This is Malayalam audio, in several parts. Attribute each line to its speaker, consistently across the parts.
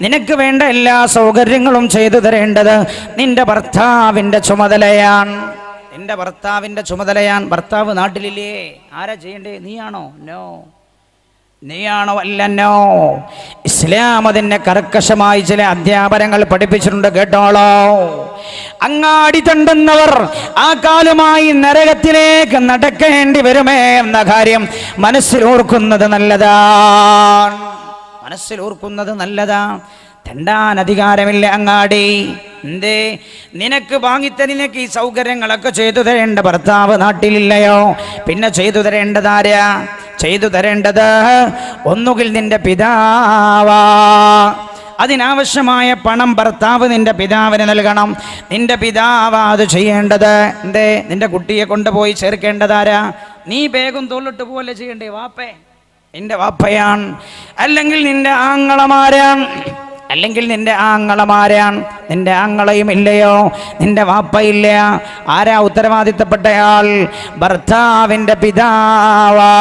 Speaker 1: നിനക്ക് വേണ്ട എല്ലാ സൗകര്യങ്ങളും ചെയ്തു തരേണ്ടത് നിന്റെ ഭർത്താവിന്റെ ചുമതലയാണ്. നിന്റെ ഭർത്താവിന്റെ ചുമതലയാൻ ഭർത്താവ് നാട്ടിലില്ലേ? ആരാ ചെയ്യണ്ടേ? നീയാണോ? നോ നീയാണോ അല്ലോ? ഇസ്ലാം അതിനെ കർക്കശമായി ചില അധ്യാപനങ്ങൾ പഠിപ്പിച്ചിട്ടുണ്ട്. കേട്ടോളോ? അങ്ങാടി തണ്ടുന്നവർ ആ കാലുമായി നരകത്തിലേക്ക് നടക്കേണ്ടി വരുമേ എന്ന കാര്യം മനസ്സിലോർക്കുന്നത് നല്ലതാണ്. മനസ്സിൽ ഓർക്കുന്നത് നല്ലതാ. തെണ്ടാൻ അധികാരമില്ല അങ്ങാടി. എന്തേ? നിനക്ക് വാങ്ങിത്ത നിനക്ക് ഈ സൗകര്യങ്ങളൊക്കെ ചെയ്തു തരേണ്ട ഭർത്താവ് നാട്ടിലില്ലയോ? പിന്നെ ചെയ്തു തരേണ്ടതാരാ ചെയ്തു തരേണ്ടത് ഒന്നുകിൽ നിന്റെ പിതാവാ. അതിനാവശ്യമായ പണം ഭർത്താവ് നിന്റെ പിതാവിന് നൽകണം. നിന്റെ പിതാവാ അത് ചെയ്യേണ്ടത്. എന്തേ? നിന്റെ കുട്ടിയെ കൊണ്ടുപോയി ചേർക്കേണ്ടതാരാ നീ വേഗം തോളിട്ട് പോലെ ചെയ്യണ്ടേ വാപ്പേ? നിന്റെ വാപ്പയാൻ അല്ലെങ്കിൽ നിന്റെ ആങ്ങളമാരാൻ അല്ലെങ്കിൽ നിന്റെ ആങ്ങളമാരാൻ നിന്റെ ആങ്ങളയും ഇല്ലയോ നിന്റെ വാപ്പയില്ല. ആരാ ഉത്തരവാദിത്തപ്പെട്ടയാൾ? ഭർത്താവിന്റെ പിതാവാ.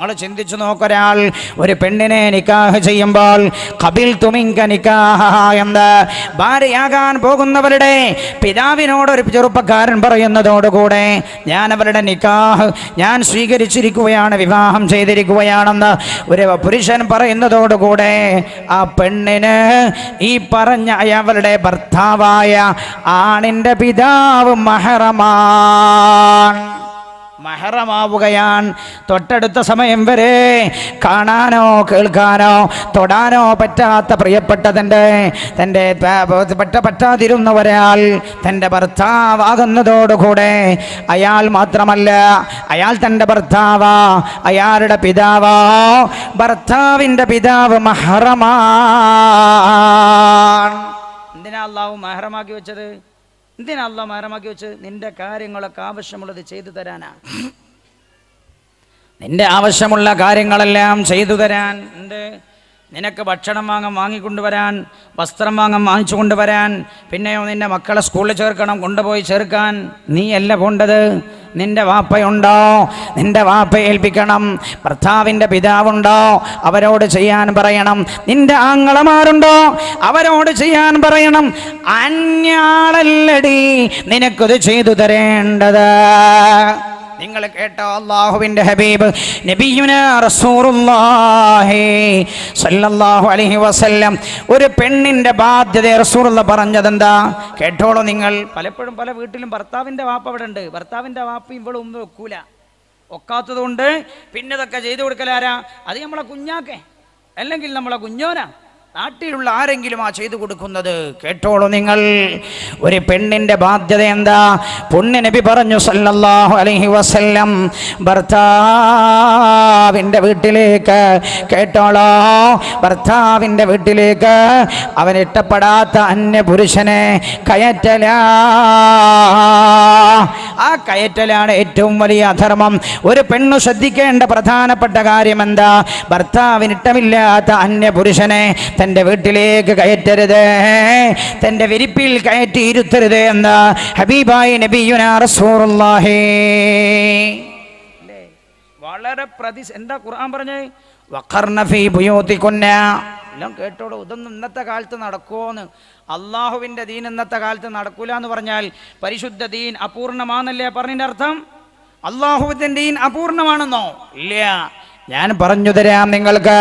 Speaker 1: നിങ്ങൾ ചിന്തിച്ചു നോക്കൊരാൾ ഒരു പെണ്ണിനെ നിക്കാഹ് ചെയ്യുമ്പോൾ കപിൽ തുമിങ്ക നിക്കാഹ എന്ന് ഭാര്യയാകാൻ പോകുന്നവരുടെ പിതാവിനോട് ഒരു ചെറുപ്പക്കാരൻ പറയുന്നതോടുകൂടെ ഞാൻ അവരുടെ നിക്കാഹ് ഞാൻ സ്വീകരിച്ചിരിക്കുകയാണ് വിവാഹം ചെയ്തിരിക്കുകയാണെന്ന് ഒരു പുരുഷൻ പറയുന്നതോടുകൂടെ ആ പെണ്ണിന് ഈ പറഞ്ഞ അവരുടെ ഭർത്താവായ ആണിന്റെ പിതാവ് മഹറമാണ് മഹറമാവുകയാൻ. തൊട്ടടുത്ത സമയം വരെ കാണാനോ കേൾക്കാനോ തൊടാനോ പറ്റാത്ത പ്രിയപ്പെട്ടതിന്റെ തന്റെ പറ്റ പറ്റാതിരുന്ന ഒരാൾ തന്റെ ഭർത്താവാകുന്നതോടുകൂടെ അയാൾ മാത്രമല്ല അയാൾ തന്റെ ഭർത്താവാ അയാളുടെ പിതാവാ ഭർത്താവിന്റെ പിതാവ് മഹറമാ. എന്തിനാ അള്ളാഹു മഹറമാക്കി വെച്ചത്? എന്തിനാ അല്ല മഹറമാക്കി വെച്ച് നിന്റെ കാര്യങ്ങളൊക്കെ ആവശ്യമുള്ളത് ചെയ്തു തരാനാ? നിന്റെ ആവശ്യമുള്ള കാര്യങ്ങളെല്ലാം ചെയ്തു തരാൻ ഉണ്ട് നിനക്ക് ഭക്ഷണം വാങ്ങാൻ വാങ്ങിക്കൊണ്ടുവരാൻ വസ്ത്രം വാങ്ങാൻ വാങ്ങിച്ചു കൊണ്ടുവരാൻ പിന്നെയോ നിന്റെ മക്കളെ സ്കൂളിൽ ചേർക്കണം കൊണ്ടുപോയി ചേർക്കാൻ. നീ അല്ല പോണ്ടത്. നിന്റെ വാപ്പയുണ്ടോ? നിന്റെ വാപ്പ ഏൽപ്പിക്കണം. ഭർത്താവിന്റെ പിതാവുണ്ടോ? അവരോട് ചെയ്യാൻ പറയണം. നിന്റെ ആങ്ങളമാരുണ്ടോ? അവരോട് ചെയ്യാൻ പറയണം. അന്യാളല്ലടി നിനക്കത് ചെയ്തു തരേണ്ടത്. നിങ്ങൾ കേട്ടോ അള്ളാഹുവിന്റെ ഹബീബ് റസൂറുല്ലാഹി സല്ലല്ലാഹു അലൈഹി വസല്ലം. ഒരു പെണ്ണിന്റെ ബാധ്യത റസൂറുള്ള പറഞ്ഞതെന്താ? കേട്ടോളൂ നിങ്ങൾ. പലപ്പോഴും പല വീട്ടിലും ഭർത്താവിന്റെ വാപ്പ അവിടെ ഉണ്ട്. ഭർത്താവിന്റെ വാപ്പ ഒന്നും വെക്കൂല. ഒക്കാത്തത് കൊണ്ട് പിന്നെ ഇതൊക്കെ ചെയ്തു കൊടുക്കലാരാ? അത് നമ്മളെ കുഞ്ഞാക്കെ. അല്ലെങ്കിൽ നമ്മളെ കുഞ്ഞോനാ? നാട്ടിലുള്ള ആരെങ്കിലും ആ ചെയ്തു കൊടുക്കുന്നത് കേട്ടോളൂ നിങ്ങൾ. ഒരു പെണ്ണിന്റെ ബാധ്യത എന്താ? പുണ്യ നബി പറഞ്ഞു സല്ലല്ലാഹു അലൈഹി വസല്ലം ഭർത്താവിന്റെ വീട്ടിലേക്ക് കേട്ടോളോ. ഭർത്താവിന്റെ വീട്ടിലേക്ക് അവൻ ഇഷ്ടപ്പെടാത്ത അന്യ പുരുഷനെ കയറ്റല. കയറ്റലാണ് ഏറ്റവും വലിയ അധർമ്മം. ഒരു പെണ്ണു ശ്രദ്ധിക്കേണ്ട പ്രധാനപ്പെട്ട കാര്യം എന്താ ഭർത്താവിന് ഇഷ്ടമില്ലാത്ത അന്യ പുരുഷനെ തന്റെ വീട്ടിലേക്ക് കയറ്റരുത്. തന്റെ വിരിപ്പിൽ കയറ്റി ഇരുത്തരുത് എന്താ? ഹബീബായി നബിയുന വളരെ പ്രതി എന്താ ഖുർആൻ പറഞ്ഞേ? വഖർന ഫീ ബുയൂതികുന്ന എല്ലാം കേട്ടോളൂ. ഇതൊന്നും ഇന്നത്തെ കാലത്ത് നടക്കുമോന്ന് അള്ളാഹുവിന്റെ ദീൻ ഇന്നത്തെ കാലത്ത് നടക്കൂല എന്ന് പറഞ്ഞാൽ പരിശുദ്ധ ദീൻ അപൂർണമാണെന്നല്ലേ പറഞ്ഞതിന്റെ അർത്ഥം? അള്ളാഹുവിന്റെ ദീൻ അപൂർണമാണെന്നോ? ഇല്ല. ഞാൻ പറഞ്ഞു തരാം നിങ്ങൾക്ക്.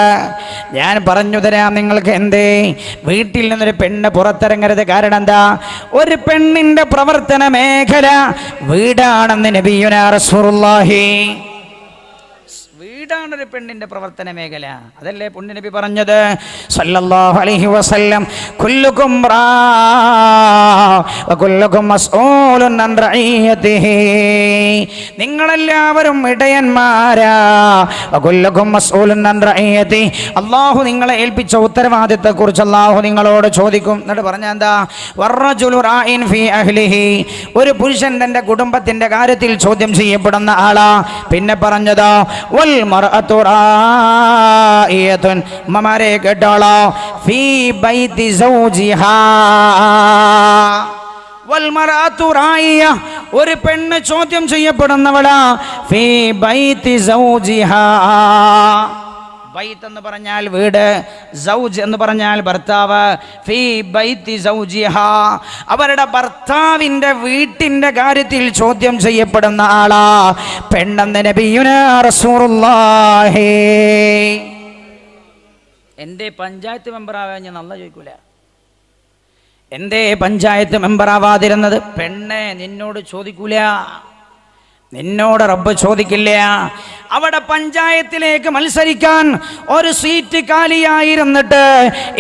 Speaker 1: ഞാൻ പറഞ്ഞു തരാം നിങ്ങൾക്ക് എന്തേ? വീട്ടിൽ നിന്നൊരു പെണ്ണ് പുറത്തിറങ്ങരുത്. കാരണം എന്താ? ഒരു പെണ്ണിന്റെ പ്രവർത്തന മേഖല വീടാണെന്ന് നബിയുനാ റസൂലുള്ളാഹി. വീടാണ് ഒരു പെണ്ണിന്റെ പ്രവർത്തന മേഖല. അതല്ലേ പുണ്യനബി പറഞ്ഞത്? സല്ലല്ലാഹു അലൈഹി വസല്ലം കുല്ലുക്കും റാ വകുല്ലുക്കും നിങ്ങളെല്ലാവരും ഇടയന്മാരാ വകുല്ലുക്കും നിങ്ങളെ ഏൽപ്പിച്ച ഉത്തരവാദിത്തെ കുറിച്ച് അല്ലാഹു നിങ്ങളോട് ചോദിക്കും. എന്നിട്ട് പറഞ്ഞ എന്താ? റായിൻ ഒരു പുരുഷൻ തന്റെ കുടുംബത്തിന്റെ കാര്യത്തിൽ ചോദ്യം ചെയ്യപ്പെടുന്ന ആളാ. പിന്നെ പറഞ്ഞതോ വൽ ഉമ്മമാരെ കേട്ടോളോ ഫീ ബൈതി സൗജിഹാ. ഒരു പെണ്ണ് ചോദ്യം ചെയ്യപ്പെടുന്നവളാ ഫീ ബൈതി സൗജിഹാ. ബൈത്ത് എന്ന് പറഞ്ഞാൽ വീട് സൗജ് എന്ന് പറഞ്ഞാൽ ഭർത്താവ്. ഫീ ബൈത്തി സൗജിഹ. അവരുടെ ഭർത്താവിന്റെ വീട്ടിന്റെ കാര്യത്തിൽ ചോദ്യം ചെയ്യപ്പെടുന്ന ആളാ പെണ്ണെന്ന് നബിയുന റസൂലുള്ളാഹി. എന്റെ പഞ്ചായത്ത് മെമ്പറാവാൻ ഞാൻ നല്ല ചോദിക്കൂല. എന്തേ പഞ്ചായത്ത് മെമ്പറാവാതിരുന്നത് പെണ്ണെ നിന്നോട് ചോദിക്കൂല. നിന്നോട് റബ്ബ് ചോദിക്കില്ല. അവിടെ പഞ്ചായത്തിലേക്ക് മത്സരിക്കാൻ ഒരു സീറ്റ് കാലിയായിരുന്നിട്ട്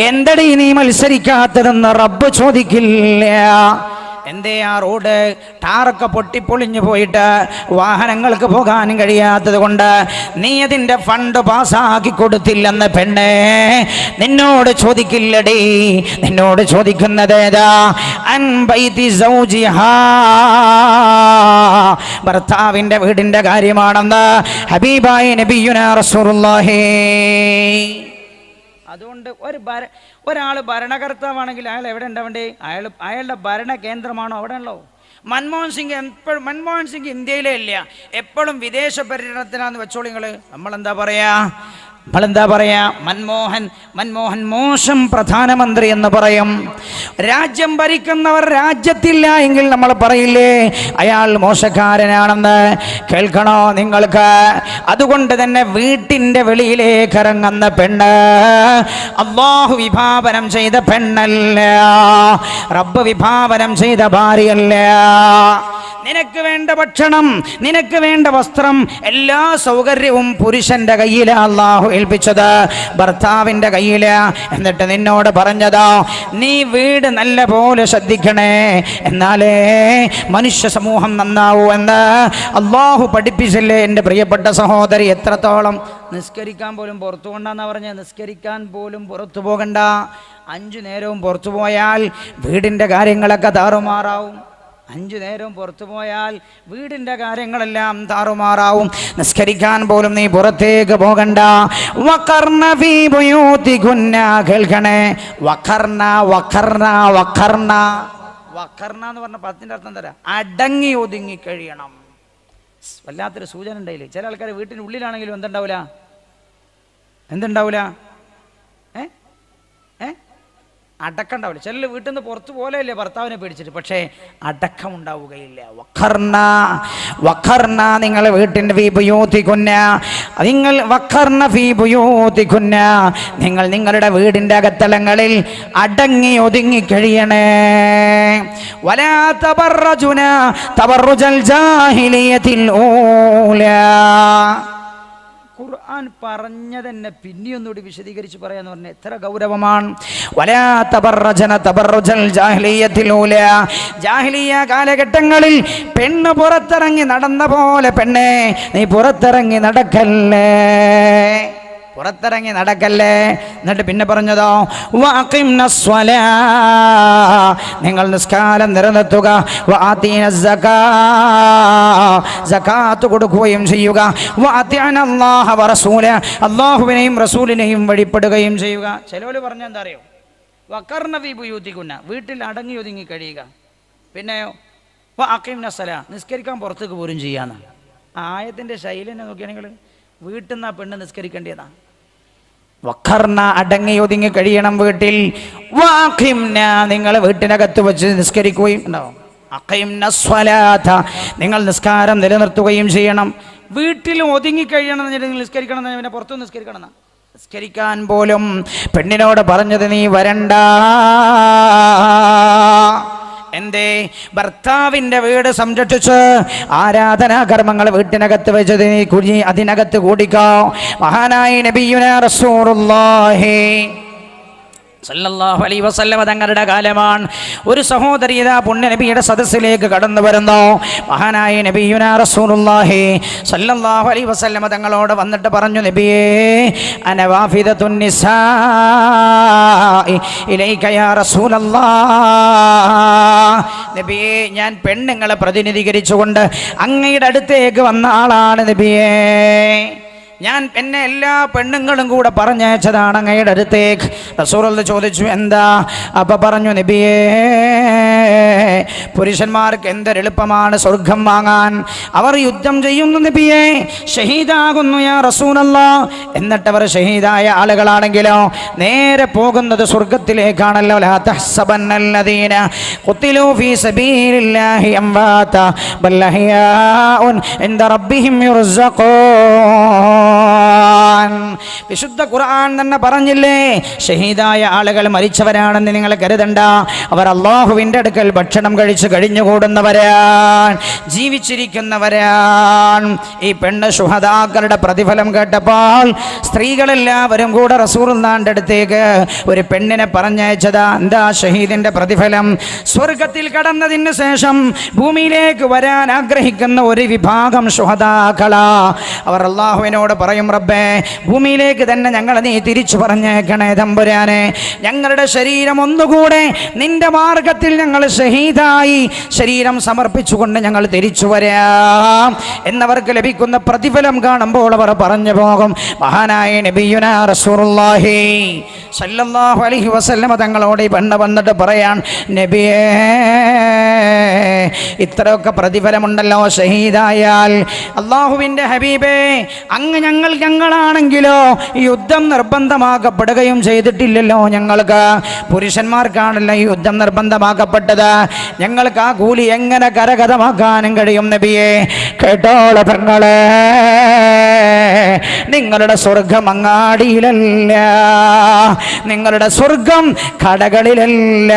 Speaker 1: എന്തടി നീ മത്സരിക്കാത്തതെന്ന് റബ്ബ് ചോദിക്കില്ല? എന്തേ ആ റോഡ്? ടാറൊക്കെ പൊട്ടിപ്പൊളിഞ്ഞു പോയിട്ട് വാഹനങ്ങൾക്ക് പോകാനും കഴിയാത്തത് കൊണ്ട് നീ അതിന്റെ ഫണ്ട് പാസ്സാക്കി കൊടുത്തില്ലെന്ന് പെണ്ണേ നിന്നോട് ചോദിക്കില്ലടി. നിന്നോട് ചോദിക്കുന്നത് ഏതാ? ഭർത്താവിന്റെ വീടിന്റെ കാര്യമാണെന്ന് ഹബീബായി നബിയുന റസൂലുള്ളാഹി. അതുകൊണ്ട് ഒരു ഒരാൾ ഭരണകർത്താവാണെങ്കിൽ അയാൾ എവിടെ ഉണ്ടാവണ്ടേ അയാൾ അയാളുടെ ഭരണ കേന്ദ്രമാണോ അവിടെ ഉള്ളോ? മൻമോഹൻ സിംഗ് എപ്പോഴും മൻമോഹൻ സിംഗ് ഇന്ത്യയിലേ ഇല്ല. എപ്പോഴും വിദേശ പര്യടനത്തിനാന്ന് നമ്മൾ നമ്മളെന്താ പറയാ? നമ്മളെന്താ പറയാ? മൻമോഹൻ മൻമോഹൻ മോശം പ്രധാനമന്ത്രി എന്ന് പറയും. രാജ്യം ഭരിക്കുന്നവർ രാജ്യത്തില്ല എങ്കിൽ നമ്മൾ പറയില്ലേ? അയാൾ മോശക്കാരനാണെന്ന് കേൾക്കണോ നിങ്ങൾക്ക്? അതുകൊണ്ട് തന്നെ വീട്ടിന്റെ വെളിയിലേക്ക് ഇറങ്ങുന്ന പെണ്ണ്. അള്ളാഹു വിഭാവനം ചെയ്ത പെണ്ണല്ല. റബ്ബ് വിഭാവനം ചെയ്ത ഭാര്യയല്ല. നിനക്ക് വേണ്ട ഭക്ഷണം നിനക്ക് വേണ്ട വസ്ത്രം എല്ലാ സൗകര്യവും പുരുഷന്റെ കയ്യില അള്ളാഹു ഏൽപ്പിച്ചത്. ഭർത്താവിന്റെ കയ്യില. എന്നിട്ട് നിന്നോട് പറഞ്ഞതോ നീ വീട് നല്ല പോലെ ശ്രദ്ധിക്കണേ. എന്നാലേ മനുഷ്യ സമൂഹം നന്നാവൂ എന്ന് അള്ളാഹു പഠിപ്പിച്ചില്ലേ എന്റെ പ്രിയപ്പെട്ട സഹോദരി. എത്രത്തോളം നിസ്കരിക്കാൻ പോലും പുറത്തു കൊണ്ടാന്ന പറഞ്ഞ. നിസ്കരിക്കാൻ പോലും പുറത്തു പോകണ്ട. അഞ്ചു നേരവും പുറത്തു പോയാൽ വീടിന്റെ കാര്യങ്ങളൊക്കെ താറുമാറാവും. അഞ്ചു നേരം പുറത്തു പോയാൽ വീടിന്റെ കാര്യങ്ങളെല്ലാം താറുമാറാവും. നിസ്കരിക്കാൻ പോലും നീ പുറത്തേക്ക് പോകണ്ട. വക്കർണ ഫീ ബുയൂത്തികുന്ന കേൾക്കണേ വക്കർണ വക്കർണ വക്കർണ വക്കർണ എന്ന് പറഞ്ഞ പത്തിന്റെ അർത്ഥം തരാം അടങ്ങി ഒതുങ്ങി കഴിയണം. വല്ലാത്തൊരു സൂചന ഉണ്ടായില്ലേ ചില ആൾക്കാർ വീട്ടിന്റെ ഉള്ളിലാണെങ്കിലും എന്തുണ്ടാവില്ല എന്തുണ്ടാവില്ല അടക്കണ്ടാവില്ല. ചില വീട്ടിൽ നിന്ന് പുറത്തു പോലെയല്ലേ ഭർത്താവിനെ പേടിച്ചിട്ട്. പക്ഷേ അടക്കം ഉണ്ടാവുകയില്ല വഖർണ വഖർണ നിങ്ങൾ വീട്ടിന്റെ ഫീ ബുയൂത്തികുന്ന നിങ്ങൾ വഖർണ ഫീ ബുയൂത്തികുന്ന നിങ്ങൾ നിങ്ങളുടെ വീടിന്റെ അകത്തളങ്ങളിൽ അടങ്ങി ഒതുങ്ങി കഴിയണേ. വലാ തബറജുന തബറുജൽ ജാഹിലിയത്തിൽ ഖുർആൻ പറഞ്ഞതെന്നെ പിന്നെയൊന്നുകൂടി വിശദീകരിച്ച് പറയാന്ന് പറഞ്ഞ എത്ര ഗൗരവമാണ്. കാലഘട്ടങ്ങളിൽ പെണ്ണ് പുറത്തിറങ്ങി നടന്ന പോലെ പെണ്ണേ നീ പുറത്തിറങ്ങി നടക്കല്ലേ? പുറത്തിറങ്ങി നടക്കല്ലേ? എന്നിട്ട് പിന്നെ പറഞ്ഞതോ നിങ്ങൾ നിസ്കാരം നിലനിർത്തുക. കൊടുക്കുകയും ചെയ്യുക. അള്ളാഹുവിനെയും റസൂലിനെയും വഴിപ്പെടുകയും ചെയ്യുക. ചിലവര് പറഞ്ഞ എന്താ അറിയോ? വക്കർണവി വിഭൂതിക്കുന്ന വീട്ടിൽ അടങ്ങി ഒതുങ്ങി കഴിയുക. പിന്നെയോ വാക്കിം നസല നിസ്കരിക്കാൻ പുറത്തേക്ക് പോലും ചെയ്യാന്ന്. ആയത്തിന്റെ ശൈലിനെ നോക്കിയാണെങ്കിൽ വീട്ടിൽ നിന്ന് പെണ്ണ് നിസ്കരിക്കേണ്ടതാണ് വഖർന അടങ്ങി ഒതുങ്ങി കഴിയണം വീട്ടിൽ. വാഖിംന നിങ്ങൾ വീട്ടിനകത്ത് വെച്ച് നിസ്കരിക്കുകയും ഉണ്ടാവും. നിങ്ങൾ നിസ്കാരം നിലനിർത്തുകയും ചെയ്യണം. വീട്ടിൽ ഒതുങ്ങി കഴിയണം പറഞ്ഞിട്ട് നിസ്കരിക്കണം പിന്നെ പുറത്തു നിസ്കരിക്കണം. നിസ്കരിക്കാൻ പോലും പെണ്ണിനോട് പറഞ്ഞത് നീ വരണ്ട. എന്തേ ഭർത്താവിന്റെ വീട് സംരക്ഷിച്ച് ആരാധനാ കർമ്മങ്ങൾ വീട്ടിനകത്ത് വെച്ചത് കുഞ്ഞി അതിനകത്ത് കൂടിക്കോ. മഹാനായി നബിയുന റസൂറുല്ലാഹി സല്ലല്ലാഹു അലൈഹി വസല്ലമ തങ്ങളുടെ കാലമാണ്. ഒരു സഹോദരി ഇതാ പുണ്യ നബിയുടെ സദസ്സിലേക്ക് കടന്നു വരുന്നു. മഹാനായ നബിയുന റസൂലുള്ളാഹി സല്ലല്ലാഹു അലൈഹി വസല്ലമ തങ്ങളോട് വന്നിട്ട് പറഞ്ഞു നബിയേ അന വാഫിദത്തുൻ നിസാഇ ഇലൈക യാ റസൂലല്ലാഹ്. നബിയേ ഞാൻ പെണ്ണുങ്ങളെ പ്രതിനിധീകരിച്ചുകൊണ്ട് അങ്ങയുടെ അടുത്തേക്ക് വന്ന ആളാണ് നബിയേ. ഞാൻ എന്നെ എല്ലാ പെണ്ണുങ്ങളും കൂടെ പറഞ്ഞയച്ചതാണ് അങ്ങയുടെ അടുത്തേക്ക്. റസൂറല്ല ചോദിച്ചു എന്താ? അപ്പം പറഞ്ഞു നബിയേ പുരുഷന്മാർക്ക് എന്തൊരെളുപ്പമാണ് സ്വർഗം വാങ്ങാൻ. അവർ യുദ്ധം ചെയ്യുന്നു നബിയെ ഷഹീദാകുന്നു യാ റസൂലല്ല എന്നിട്ട് അവർ ഷഹീദായ ആളുകളാണെങ്കിലോ നേരെ പോകുന്നത് സ്വർഗത്തിലേക്കാണല്ലോ. ബൽ ഇൻദ റബ്ബിഹിം യുർസഖൂൻ. വിശുദ്ധ ഖുർആൻ തന്നെ പറഞ്ഞില്ലേ? ഷഹീദായ ആളുകൾ മരിച്ചവരാണെന്ന് നിങ്ങൾ കരുതണ്ട. അവർ അള്ളാഹുവിന്റെ അടുക്കൽ ഭക്ഷണം കഴിച്ച് കഴിഞ്ഞുകൂടുന്നവരാൻ ജീവിച്ചിരിക്കുന്നവരാൻ ഈ പെണ്ണ് ശുഹദാക്കളുടെ പ്രതിഫലം കേട്ടപ്പോൾ സ്ത്രീകളെല്ലാവരും കൂടെ റസൂറുന്നാന്റെ അടുത്തേക്ക് ഒരു പെണ്ണിനെ പറഞ്ഞയച്ചതാ. എന്താ ഷഹീദിന്റെ പ്രതിഫലം? സ്വർഗത്തിൽ കടന്നതിന് ശേഷം ഭൂമിയിലേക്ക് വരാൻ ആഗ്രഹിക്കുന്ന ഒരു വിഭാഗം ശുഹദാക്കളാ. അവർ അള്ളാഹുവിനോട് പറയും റബ്ബേ ഭൂമിയിലേക്ക് തന്നെ ഞങ്ങളെ നീ തിരിച്ചു പറഞ്ഞേക്കണേ തമ്പുരാനെ. ഞങ്ങളുടെ ശരീരം ഒന്നുകൂടെ നിന്റെ മാർഗത്തിൽ ഞങ്ങൾ ഷഹീദായി. ശരീരം സമർപ്പിച്ചുകൊണ്ട് ഞങ്ങൾ തിരിച്ചു വരാം. എന്നവർക്ക് ലഭിക്കുന്ന പ്രതിഫലം കാണുമ്പോൾ അവർ പറഞ്ഞു പോകും മഹാനായ നബിയുന റസൂറുല്ലാഹി സല്ലല്ലാഹു അലൈഹി വസല്ലമ തങ്ങളോട് ഈ പെണ്ണ് വന്നിട്ട് പറയാൻ നബിയേ ഇത്രയൊക്കെ പ്രതിഫലമുണ്ടല്ലോ ഷഹീദായാൽ. അള്ളാഹുവിന്റെ ഹബീബേ അങ്ങ് ഞങ്ങൾ ഞങ്ങളാണെങ്കിലോ യുദ്ധം നിർബന്ധമാക്കപ്പെടുകയും ചെയ്തിട്ടില്ലല്ലോ ഞങ്ങൾക്ക്. പുരുഷന്മാർക്കാണല്ലോ യുദ്ധം നിർബന്ധമാക്കപ്പെട്ടത്. ഞങ്ങൾക്ക് ആ കൂലി എങ്ങനെ കരകഥമാക്കാനും കഴിയും നബിയെ. കേട്ടോളെ പെങ്ങളെ. നിങ്ങളുടെ സ്വർഗം അങ്ങാടിയിലല്ല. നിങ്ങളുടെ സ്വർഗം കടകളിലല്ല.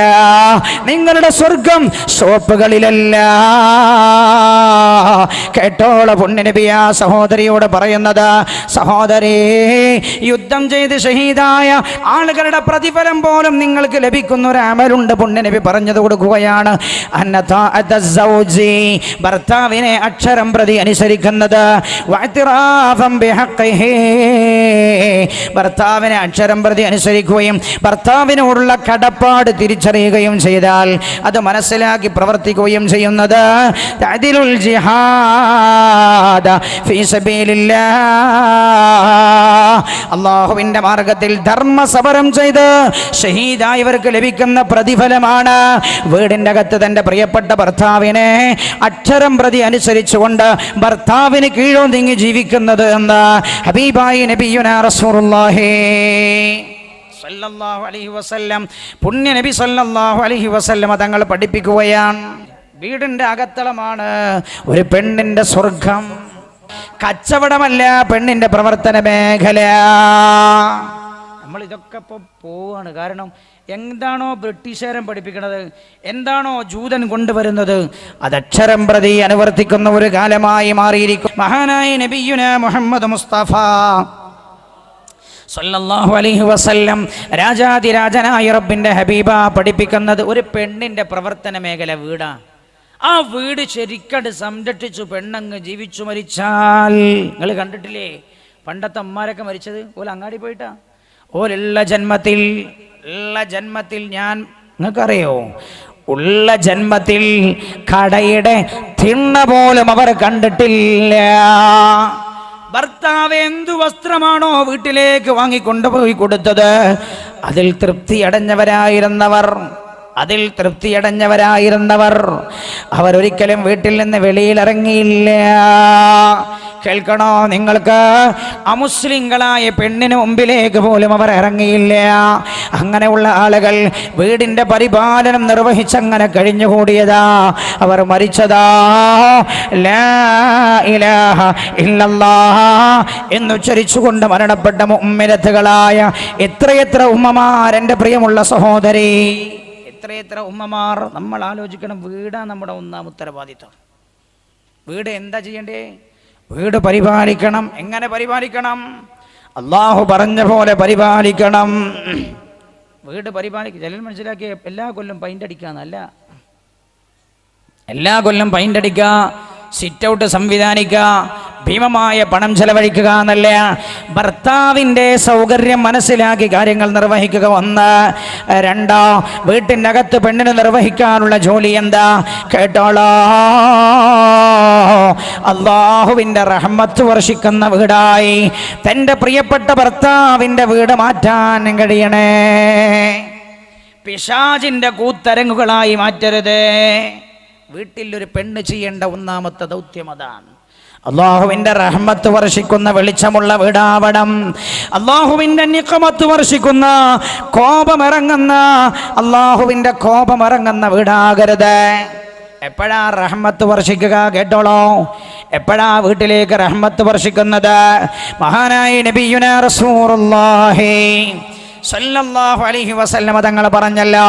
Speaker 1: നിങ്ങളുടെ സ്വർഗം ഷോപ്പുകളിലല്ല. കേട്ടോളെ പൊണ്ണിനബിയ സഹോദരിയോട് പറയുന്നത്. സഹോദരി യുദ്ധം ചെയ്ത് ഷഹീദായ ആളുകളുടെ പ്രതിഫലം പോലും നിങ്ങൾക്ക് ലഭിക്കുന്ന ഒരു അമലുണ്ട് പുണ്യനബി പറഞ്ഞത് കൊടുക്കുകയാണ്. ഭർത്താവിനെ അക്ഷരം പ്രതി അനുസരിക്കുന്നത്. ഭർത്താവിനെ അക്ഷരം പ്രതി അനുസരിക്കുകയും ഭർത്താവിനോടുള്ള കടപ്പാട് തിരിച്ചറിയുകയും ചെയ്താൽ അത് മനസ്സിലാക്കി പ്രവർത്തിക്കുകയും ചെയ്യുന്നത്. അതിലുൽ ജിഹാദ ഫീ സബീലില്ലാഹ്. അള്ളാഹുവിന്റെ മാർഗത്തിൽ ധർമ്മസമരം ചെയ്ത് ഷഹീദായവർക്ക് ലഭിക്കുന്ന പ്രതിഫലമാണ്. വീടിന്റെ അകത്ത് തന്റെ പ്രിയപ്പെട്ട ഭർത്താവിനെ അക്ഷരം പ്രതി അനുസരിച്ചുകൊണ്ട് ഭർത്താവിന് കീഴോ നീങ്ങി ജീവിക്കുന്നത് എന്ന് ഹബീബായി നബിയുന അലൈഹി വസല്ലം. പുണ്യ നബി സല്ലല്ലാഹു അലൈഹി വസല്ലം തങ്ങൾ പഠിപ്പിക്കുകയാണ്. വീടിന്റെ അകത്തളമാണ് ഒരു പെണ്ണിന്റെ സ്വർഗം. കച്ചവടമല്ല പെണ്ണിന്റെ പ്രവർത്തന മേഖല. നമ്മൾ ഇതൊക്കെ ഇപ്പോൾ പോവാണ്. കാരണം എന്താണോ ബ്രിട്ടീഷുകാരൻ പഠിപ്പിക്കുന്നത് എന്താണോ ജൂതൻ കൊണ്ടുവരുന്നത് അതക്ഷരം പ്രതി അനുവർത്തിക്കുന്ന ഒരു കാലമായി മാറിയിരിക്കും. മഹാനായ നബിയുന മുഹമ്മദ് മുസ്തഫ സല്ലല്ലാഹു അലൈഹി വസല്ലം രാജാതിരാജനായ റബ്ബിന്റെ ഹബീബ പഠിപ്പിക്കുന്നത് ഒരു പെണ്ണിന്റെ പ്രവർത്തന മേഖല വീടാ ആ വീട് ശരിക്കട് സംരക്ഷിച്ചു പെണ്ണങ്ങ് ജീവിച്ചു മരിച്ചാൽ. നിങ്ങൾ കണ്ടിട്ടില്ലേ? പണ്ടത്തെ അമ്മാരൊക്കെ മരിച്ചത് ഓല അങ്ങാടി പോയിട്ടാ? ഓലുള്ള ജന്മത്തിൽ ഉള്ള ജന്മത്തിൽ ഞാൻ നിങ്ങൾക്കറിയോ? ഉള്ള ജന്മത്തിൽ കടയുടെ തിണ്ണ പോലും അവർ കണ്ടിട്ടില്ല. ഭർത്താവ് എന്തു വസ്ത്രമാണോ വീട്ടിലേക്ക് വാങ്ങിക്കൊണ്ടുപോയി കൊടുത്തത്? അതിൽ തൃപ്തി അടഞ്ഞവരായിരുന്നവർ അതിൽ തൃപ്തിയടഞ്ഞവരായിരുന്നവർ. അവരൊരിക്കലും വീട്ടിൽ നിന്ന് വെളിയിലിറങ്ങിയില്ല. കേൾക്കണോ നിങ്ങൾക്ക്? അമുസ്ലിങ്ങളായ പെണ്ണിന് മുമ്പിലേക്ക് പോലും അവർ ഇറങ്ങിയില്ല. അങ്ങനെയുള്ള ആളുകൾ വീടിന്റെ പരിപാലനം നിർവഹിച്ചങ്ങനെ കഴിഞ്ഞുകൂടിയതാ. അവർ മരിച്ചതാ. എന്നുച്ചരിച്ചുകൊണ്ട് മരണപ്പെട്ട ഉമ്മിരത്തുകളായ എത്രയെത്ര ഉമ്മമാരെന്റെ പ്രിയമുള്ള സഹോദരി. എത്രയെത്ര ഉമ്മമാർ നമ്മൾ ആലോചിക്കണം വീടാണ് നമ്മുടെ ഒന്നാം ഉത്തരവാദിത്വം. വീട് എന്താ ചെയ്യണ്ടേ? വീട് പരിപാലിക്കണം. എങ്ങനെ പരിപാലിക്കണം? അള്ളാഹു പറഞ്ഞ പോലെ പരിപാലിക്കണം. വീട് പരിപാലിക്കും ചിലർ മനസ്സിലാക്കിയ എല്ലാ കൊല്ലം പൈന്റ് അടിക്കാന്നല്ല. എല്ലാ കൊല്ലം പൈന്റ് അടിക്കുക സിറ്റ് ഔട്ട് സംവിധാനിക്കുക ഭീമമായ പണം ചെലവഴിക്കുക എന്നല്ല? ഭർത്താവിന്റെ സൗകര്യം മനസ്സിലാക്കി കാര്യങ്ങൾ നിർവഹിക്കുക. ഒന്ന് രണ്ടോ വീട്ടിന്റെ അകത്ത് പെണ്ണിന് നിർവഹിക്കാനുള്ള ജോലി എന്താ? കേട്ടോളോ. അള്ളാഹുവിന്റെ റഹ്മത്ത് വർഷിക്കുന്ന വീടായി തന്റെ പ്രിയപ്പെട്ട ഭർത്താവിന്റെ വീട് മാറ്റാൻ കഴിയണേ. പിശാജിന്റെ കൂത്തരങ്ങുകളായി മാറ്റരുത്. വീട്ടിൽ ഒരു പെണ്ണ് ചെയ്യേണ്ട ഒന്നാമത്തെ ദൗത്യം അതാണ്. അള്ളാഹുവിന്റെ റഹ്മത്ത് വർഷിക്കുന്ന വെളിച്ചമുള്ള വീടാവണം. അള്ളാഹുവിന്റെ നിക്കമത്ത് വർഷിക്കുന്ന കോപമിറങ്ങുന്ന അള്ളാഹുവിന്റെ കോപമിറങ്ങുന്ന വീടാകരുത്. എപ്പോഴാ റഹ്മത്ത് വർഷിക്കുക കേട്ടോളോ? എപ്പോഴാ വീട്ടിലേക്ക് റഹ്മത്ത് വർഷിക്കുന്നത്? മഹാനായി നബിയുന റസൂറുല്ലാഹി സല്ലല്ലാഹു അലൈഹി വസല്ലമ തങ്ങൾ പറഞ്ഞല്ലോ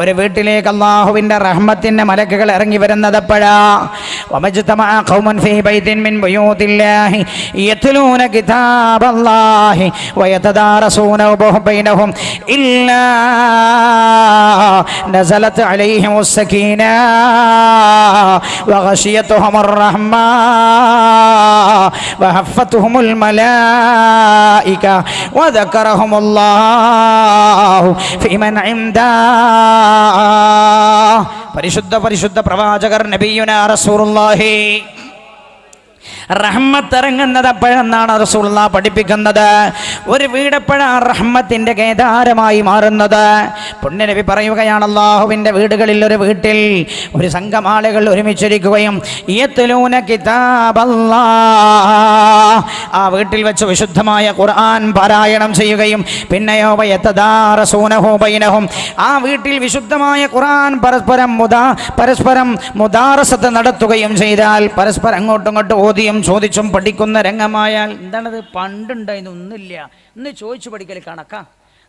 Speaker 1: ഒരു വീട്ടിലേക്ക് അള്ളാഹുവിൻ്റെ റഹ്മത്തിൻ്റെ മലക്കുകൾ ഇറങ്ങി വരുന്നത് എപ്പോഴാ വമജ്തമഅ ഖൗമുൻ ഫീ ബൈത്തിൻ മിൻ ബുയൂത്തില്ലാഹി യത്ലൂന കിതാബല്ലാഹി വയതദാറസൂനഹു ബൈനഹും ഇല്ലാ നസലത് അലൈഹിമുസ് സകീന وغشيتهم الرحمة وحفتهم الملائكة وذكرهم الله പരിശുദ്ധ പരിശുദ്ധ പ്രവാചകർ നബിയുനാ റസൂറുല്ലാഹി റഹ്മത്ത് ഇറങ്ങുന്നത് എപ്പോഴെന്നാണ് റസൂള്ള പഠിപ്പിക്കുന്നത്? ഒരു വീടെപ്പോഴാ റഹ്മത്തിന്റെ കേദാരമായി മാറുന്നത്? പുണ്യനബി പറയുകയാണ് അള്ളാഹുവിന്റെ വീടുകളിൽ ഒരു വീട്ടിൽ ഒരു സംഘം ആളുകൾ ഒരുമിച്ചിരിക്കുകയും ആ വീട്ടിൽ വെച്ച് വിശുദ്ധമായ ഖുർആൻ പാരായണം ചെയ്യുകയും പിന്നെയോ വയത്തദാറസൂനഹോബൈനഹും ആ വീട്ടിൽ വിശുദ്ധമായ ഖുർആൻ പരസ്പരം മുദാ പരസ്പരം മുദാറസത്ത് നടത്തുകയും ചെയ്താൽ പരസ്പരം അങ്ങോട്ടും ഇങ്ങോട്ടും ഓതിയും ചോദിച്ചും പഠിക്കുന്ന രംഗമായാൽ എന്താണത്? പണ്ടുണ്ടായിരുന്നു ഒന്നുമില്ല. ഇന്ന് ചോദിച്ചു പഠിക്കൽ കണക്കാ.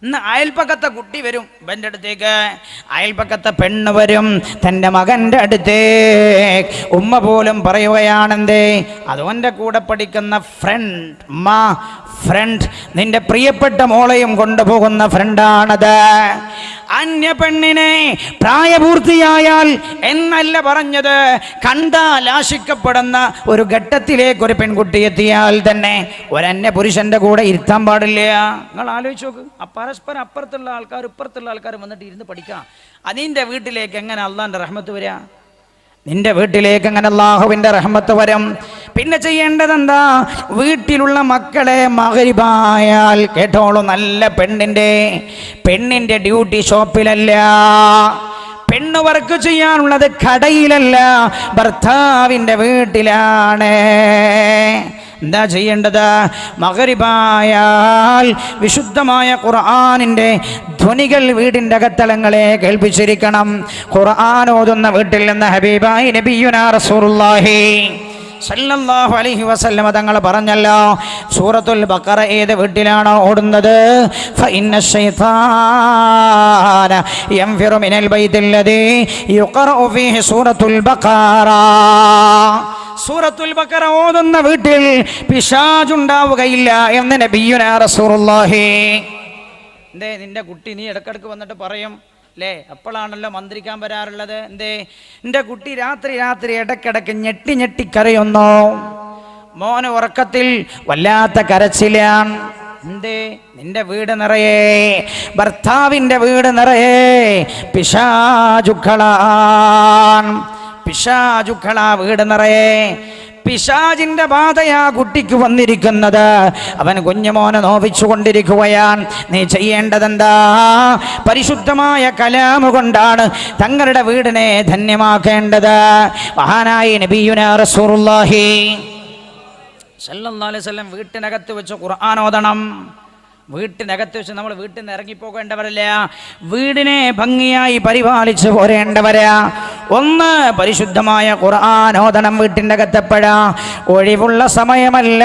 Speaker 1: ഇന്ന് അയൽപ്പക്കത്തെ കുട്ടി വരും ഇവന്റെ അടുത്തേക്ക്. അയൽപ്പക്കത്തെ പെണ്ണ് വരും തന്റെ മകന്റെ അടുത്തേക്ക് ഉമ്മ പോലും പറയുകയാണെന്തേ? അതോന്റെ കൂടെ പഠിക്കുന്ന ഫ്രണ്ട് മാ ഫ്രണ്ട് നിന്റെ പ്രിയപ്പെട്ട മോളെയും കൊണ്ടുപോകുന്ന ഫ്രണ്ടാണത് അന്യ പെണ്ണിനെ പ്രായപൂർത്തിയായാൽ എന്നല്ല പറഞ്ഞത്. കണ്ടാൽ ആശിക്കപ്പെടുന്ന ഒരു ഘട്ടത്തിലേക്ക് ഒരു പെൺകുട്ടി എത്തിയാൽ തന്നെ ഒരന്യ പുരുഷന്റെ കൂടെ ഇരുത്താൻ പാടില്ല. നിങ്ങൾ ആലോചിച്ച് നോക്ക്. പരസ്പരം അപ്പുറത്തുള്ള ആൾക്കാർ ഇപ്പുറത്തുള്ള ആൾക്കാർ വന്നിട്ട് ഇരുന്ന് പഠിക്കാം. അതിന്റെ വീട്ടിലേക്ക് എങ്ങനെ അള്ളാന്റെ റഹ്മത്ത് വരിക നിന്റെ വീട്ടിലേക്ക് എങ്ങനെ അള്ളാഹുവിന്റെ റഹ്മത്ത് വരും? പിന്നെ ചെയ്യേണ്ടത് എന്താ വീട്ടിലുള്ള മക്കളെ മകരിപായാൽ കേട്ടോളൂ നല്ല പെണ്ണിന്റെ പെണ്ണിന്റെ ഡ്യൂട്ടി ഷോപ്പിലല്ല. പെണ്ണ് വർക്ക് ചെയ്യാനുള്ളത് കടയിലല്ല ഭർത്താവിന്റെ വീട്ടിലാണ്. എന്താ ചെയ്യേണ്ടത്? മകരിപായാൽ വിശുദ്ധമായ ഖുർആാനിന്റെ ധ്വനികൾ വീടിന്റെ അകത്തളങ്ങളെ കേൾപ്പിച്ചിരിക്കണം. ഖുർആൻ ഓതുന്ന വീട്ടിൽ നിന്ന് ഹബീബായി നബിയുനാ റസൂലുള്ളാഹി. സല്ലല്ലാഹു അലൈഹി വസല്ലമ തങ്ങൾ പറഞ്ഞല്ലോ സൂറത്തുൽ ബക്കറ ഏത് വീട്ടിലാണോ ഓടുന്നത്? ഫഇന്ന ശൈത്താന യംഫിറു മിനൽ ബൈതില്ലദി യുഖറഉ ഫീഹി സൂറത്തുൽ ബഖറ. സൂറത്തുൽ ബഖറ ഓതുന്ന വീട്ടിൽ പിശാജുണ്ടാവുകയില്ല എന്ന് നബിയുനാ റസൂലുള്ളാഹി. എന്തേ നിന്റെ കുട്ടി നീ ഇടക്കിടക്ക് വന്നിട്ട് പറയും അല്ലേ അപ്പോഴാണല്ലോ മന്ത്രിക്കാൻ വരാറുള്ളത്. എന്തേ? എന്റെ കുട്ടി രാത്രി രാത്രി ഇടക്കിടക്ക് ഞെട്ടി ഞെട്ടി കരയുന്നു. മോന് ഉറക്കത്തിൽ വല്ലാത്ത കരച്ചിലാണ്. എന്തേ? നിന്റെ വീട് നിറയേ ഭർത്താവിന്റെ വീട് നിറയേ പിശാചുക്കളാൻ പിശാചുക്കളാ വീട് നിറയെ. പിശാജിന്റെ ബാധയാ കുട്ടിക്ക് വന്നിരിക്കുന്നത്. അവൻ കുഞ്ഞുമോനെ നോവിച്ചു കൊണ്ടിരിക്കുകയാണ്. നീ ചെയ്യേണ്ടതെന്താ? പരിശുദ്ധമായ കലാമു കൊണ്ടാണ് തങ്ങളുടെ വീടിനെ ധന്യമാക്കേണ്ടത്. മഹാനായി നബിയുന റസൂറുല്ലാഹി സല്ലല്ലാഹി അലൈഹി വസല്ലം വീട്ടിനകത്ത് വെച്ച് ഖുർആൻ ഓതണം. വീട്ടിനകത്ത് വെച്ച് നമ്മൾ വീട്ടിൽ നിന്ന് ഇറങ്ങിപ്പോകേണ്ടവരല്ല? വീടിനെ ഭംഗിയായി പരിപാലിച്ചു പോരേണ്ടവരാ. ഒന്ന് പരിശുദ്ധമായ ഓതണം വീട്ടിന്റെ അകത്തെപ്പോഴാ ഒഴിവുള്ള സമയമല്ല.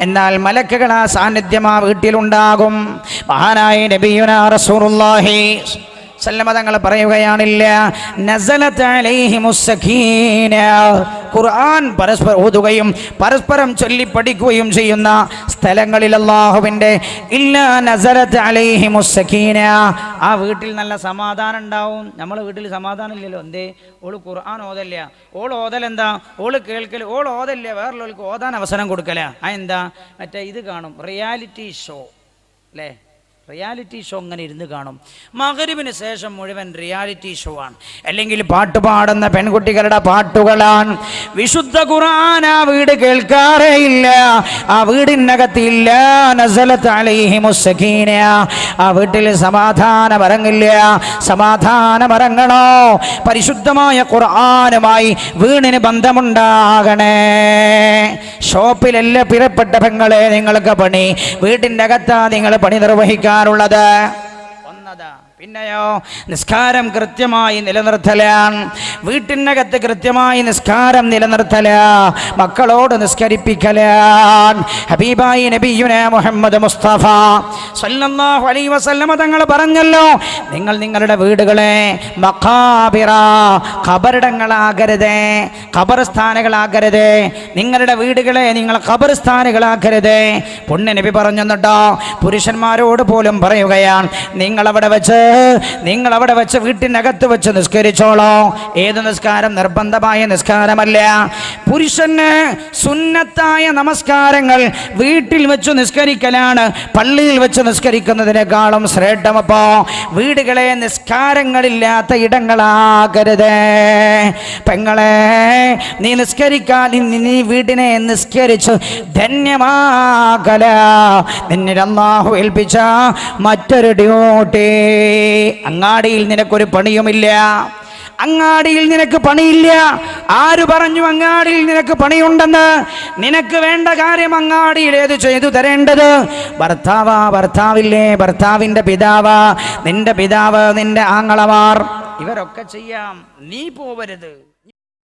Speaker 1: എന്നാൽ മലക്കുകൾ ആ സാന്നിധ്യം ആ വീട്ടിലുണ്ടാകും. മഹാനായ നബിയുന റസൂറുല്ലാഹി സല്ലമ തങ്ങൾ പറയുകയാണില്ല ഖുർആൻ പരസ്പരം ഓതുകയും പരസ്പരം ചൊല്ലി പഠിക്കുകയും ചെയ്യുന്ന സ്ഥലങ്ങളിൽ അള്ളാഹുവിന്റെ ഇല്ല നസലത്ത് അലൈഹി മുസ്സഖീന ആ വീട്ടിൽ നല്ല സമാധാനം ഉണ്ടാവും. നമ്മളെ വീട്ടിൽ സമാധാനം ഇല്ലല്ലോ എന്തേ? ഓൾ ഖുർആൻ ഓതല്ല. ഓൾ ഓതൽ എന്താ ഓൾ കേൾക്കൽ ഓൾ ഓതല്ല വേറുള്ളവർക്ക് ഓതാൻ അവസരം കൊടുക്കല. ആ എന്താ? മറ്റേ ഇത് കാണും റിയാലിറ്റി ഷോ. അല്ലേ? റിയാലിറ്റി ഷോ അങ്ങനെ ഇരുന്ന് കാണും. മകരുവിന് ശേഷം മുഴുവൻ റിയാലിറ്റി ഷോ ആണ്. അല്ലെങ്കിൽ പാട്ട് പാടുന്ന പെൺകുട്ടികളുടെ പാട്ടുകളാണ്. വിശുദ്ധ ഖുർആൻ ആ വീട് കേൾക്കാറേ ഇല്ല. ആ വീടിനകത്ത് ഇല്ല. നസലത്ത് അലൈഹിമുസ് ആ വീട്ടിൽ സമാധാനം ഇറങ്ങില്ല സമാധാനം ഇറങ്ങണോ പരിശുദ്ധമായ ഖുർആാനുമായി വീണിന് ബന്ധമുണ്ടാകണേ. ഷോപ്പിലല്ല പിറപ്പെട്ട പെങ്ങളെ നിങ്ങൾക്ക് പണി. വീട്ടിന്റെ അകത്താ നിങ്ങൾ പണി നിർവഹിക്കാറുള്ളത് ഒന്നതാ. പിന്നെയോ? നിസ്കാരം കൃത്യമായി നിലനിർത്തലാണ് വീട്ടിനകത്ത് കൃത്യമായി നിസ്കാരം നിലനിർത്തല. മക്കളോട് നിസ്കരിപ്പിക്കലാൻ ഹബീബായി നബിയുന മുഹമ്മദ് മുസ്തഫ. സല്ലല്ലാഹു അലൈഹി വസല്ലമ തങ്ങൾ പറഞ്ഞല്ലോ നിങ്ങൾ നിങ്ങളുടെ വീടുകളെ മഖാബിറ ഖബറിടങ്ങളാകരുത് ഖബർസ്ഥാനുകളാകരുത് നിങ്ങളുടെ വീടുകളെ നിങ്ങൾ ഖബർസ്ഥാനുകളാക്കരുത് പുണ്യ നബി പറഞ്ഞു കേട്ടോ പുരുഷന്മാരോട് പോലും പറയുകയാണ് നിങ്ങൾ അവിടെ വെച്ച് നിങ്ങൾ അവിടെ വെച്ച് വീട്ടിനകത്ത് വെച്ച് നിസ്കരിച്ചോളോ. ഏത് നിസ്കാരം? നിർബന്ധമായ നിസ്കാരമല്ല. പുരുഷന് സുന്നത്തായ നമസ്കാരങ്ങൾ വീട്ടിൽ വെച്ച് നിസ്കരിക്കലാണ്. പള്ളിയിൽ വെച്ച് നിസ്കരിക്കുന്നതിനേക്കാളും ശ്രേഷ്ഠമപ്പോ. വീടുകളെ നിസ്കാരങ്ങളില്ലാത്ത ഇടങ്ങളാകരുത്. പെങ്ങളെ നീ നിസ്കരിക്കാൻ നീ- വീടിനെ നിസ്കരിച്ച് ധന്യമാകല. നിന്നെ അള്ളാഹു ഏൽപ്പിച്ച മറ്റൊരു ഡ്യൂട്ടി. അങ്ങാടിയിൽ നിനക്കൊരു പണിയുമില്ല. അങ്ങാടിയിൽ നിനക്ക് പണിയില്ല. ആര് പറഞ്ഞു അങ്ങാടിയിൽ നിനക്ക് പണിയുണ്ടെന്ന്? നിനക്ക് വേണ്ട കാര്യം അങ്ങാടിയിൽ ഏത് ചെയ്തു തരേണ്ടത്? ഭർത്താവാ ഭർത്താവില്ലേ? ഭർത്താവിന്റെ പിതാവാ. നിന്റെ പിതാവ് നിന്റെ ആങ്ങളമാർ. ഇവരൊക്കെ ചെയ്യാം. നീ പോവരുത്.